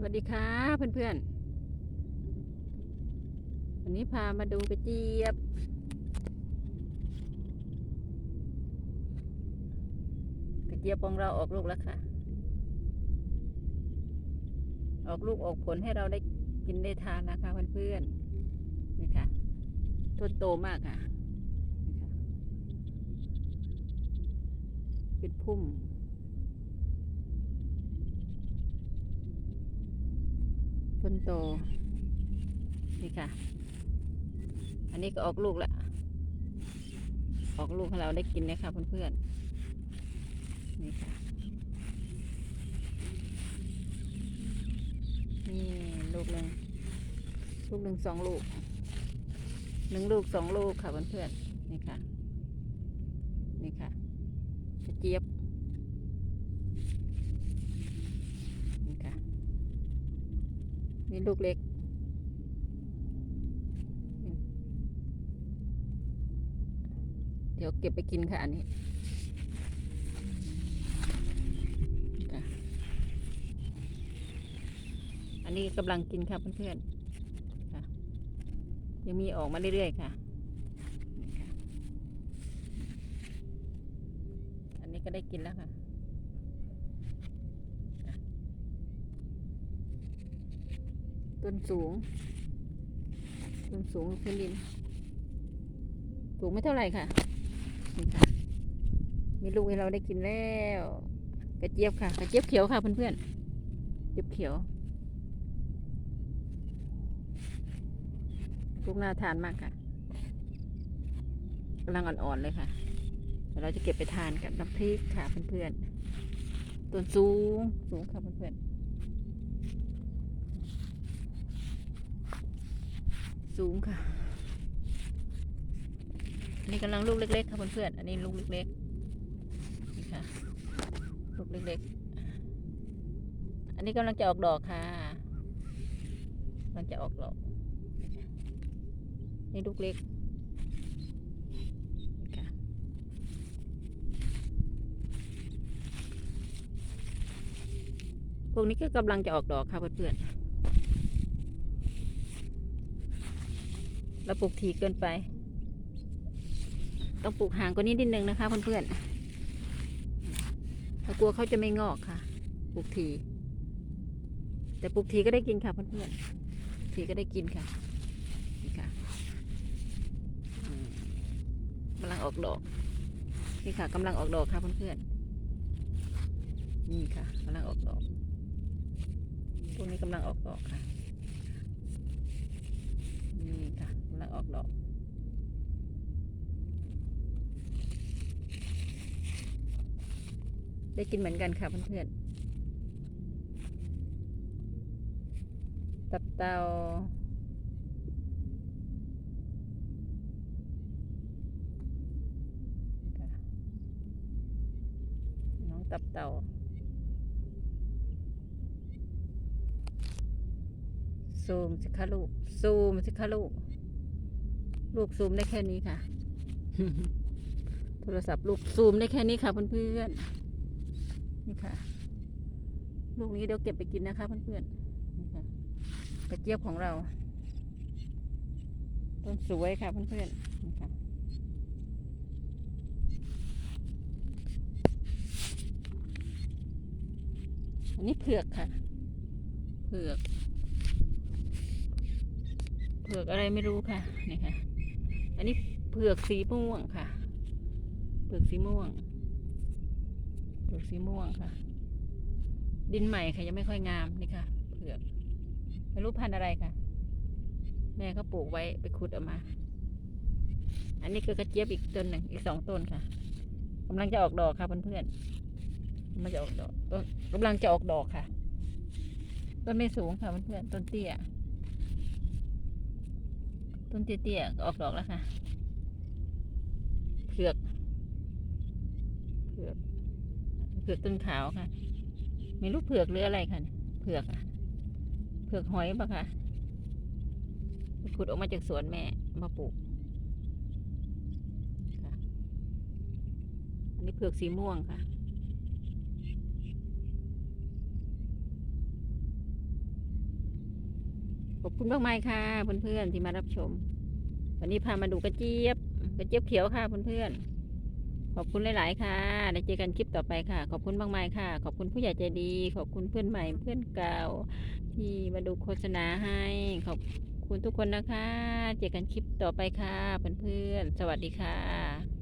สวัสดีค่ะเพื่อนๆ วันนี้พามาดูกระเจี๊ยบ กระเจี๊ยบของเราออกลูกแล้วค่ะ ออกลูกออกผลให้เราได้กินได้ทานนะคะเพื่อนๆนี่ค่ะต้นโตมากค่ะ นี่ค่ะเป็นพุ่ม ต้นโต นี่ค่ะ อันนี้ก็ออกลูกแล้ว ออกลูกให้เราได้กินนะคะเพื่อนๆ นี่ค่ะ นี่ลูกหนึ่งลูกหนึ่งสองลูก หนึ่งลูกสองลูกค่ะเพื่อนๆ นี่ค่ะ นี่ค่ะ กระเจี๊ยบ นี่ค่ะ นี่ลูกเล็ก เดี๋ยวเก็บไปกินค่ะอันนี้อันนี้กำลังกินค่ะเพื่อนๆค่ะ ยังมีออกมาเรื่อยๆค่ะ อันนี้ก็ได้กินแล้วค่ะ นสูงต้นสูงพื้นดิน สูงไม่เท่าไหร่ค่ะนี่ค่ะ มีลูกให้เราได้กินแล้ว กระเจี๊ยบค่ะกระเจี๊ยบเขียวค่ะเพื่อนๆเจี๊ยบเขียวลูกน่าทานมากค่ะกำลังอ่อนๆเลยค่ะเดี๋ยวเราจะเก็บไปทานกับน้ำพริกค่ะเพื่อนๆต้นสูงสูงค่ะเพื่อนๆ สูงค่ะอันนี้กำลังลูกเล็กๆค่ะเพื่อนๆอันนี้ลูกเล็กๆนี่ค่ะลูกเล็กๆ อันนี้กำลังจะออกดอกค่ะกำลังจะออกดอก นี่ลูกเล็กพวกนี้ก็กำลังจะออกดอกค่ะเพื่อนๆ เราปลูกถี่เกินไป ต้องปลูกห่างกว่านี้นิดนึงนะคะเพื่อนๆถ้ากลัวเขาจะไม่งอกค่ะ ปลูกทีแต่ปลูกทีก็ได้กินค่ะเพื่อนๆทีก็ได้กินค่ะนี่ค่ะกำลังออกดอกนี่ค่ะกำลังออกดอกค่ะเพื่อนๆนี่ค่ะกำลังออกดอกพวกนี้กำลังออกดอกค่ะ นี่ค่ะกำลังออกดอก ได้กินเหมือนกันค่ะเพื่อนๆตับเตาค่ะน้องตับเตาซูมสิคะลูก ซูมสิคะลูก ลูกซูมได้แค่นี้ค่ะ โทรศัพท์ลูกซูมได้แค่นี้ค่ะเพื่อนๆ นี่ค่ะ ลูกนี้เดี๋ยวเก็บไปกินนะคะเพื่อนๆนี่ค่ะกระเจี๊ยบของเรา ต้นสวยค่ะเพื่อนๆนี่ค่ะอันนี้เผือกค่ะ เผือก เผือกอะไรไม่รู้ค่ะ นี่ค่ะ อันนี้เผือกสีม่วงค่ะ เผือกสีม่วง เผือกสีม่วงค่ะ ดินใหม่ค่ะยังไม่ค่อยงามนี่ค่ะเผือกไม่รู้พันธุ์อะไรค่ะ แม่เขาปลูกไว้ไปขุดออกมา อันนี้คือกระเจี๊ยบอีกต้นหนึ่งอีกสองต้นค่ะกำลังจะออกดอกค่ะเพื่อนๆกำลังจะออกดอกต้นกำลังจะออกดอกค่ะ ต้นไม่สูงค่ะเพื่อนๆต้นเตี้ยต้นเตี้ยๆออกดอกแล้วค่ะเผือก เผือก เผือกต้นขาวค่ะ ไม่รู้เผือกหรืออะไรค่ะเผือกอะเผือกหอยปะค่ะขุดออกมาจากสวนแม่มาปลูกอันนี้เผือกสีม่วงค่ะ ขอบคุณมากมายค่ะ เพื่อนๆที่มารับชม วันนี้พามาดูกระเจี๊ยบ กระเจี๊ยบเขียวค่ะเพื่อนๆ ขอบคุณหลาย ๆ ค่ะ ได้เจอกันคลิปต่อไปค่ะ ขอบคุณมากมายค่ะ ขอบคุณผู้ใหญ่ใจดี ขอบคุณเพื่อนใหม่เพื่อนเก่า ที่มาดูโฆษณาให้ ขอบคุณทุกคนนะคะ เจอกันคลิปต่อไปค่ะ เพื่อน ๆ สวัสดีค่ะ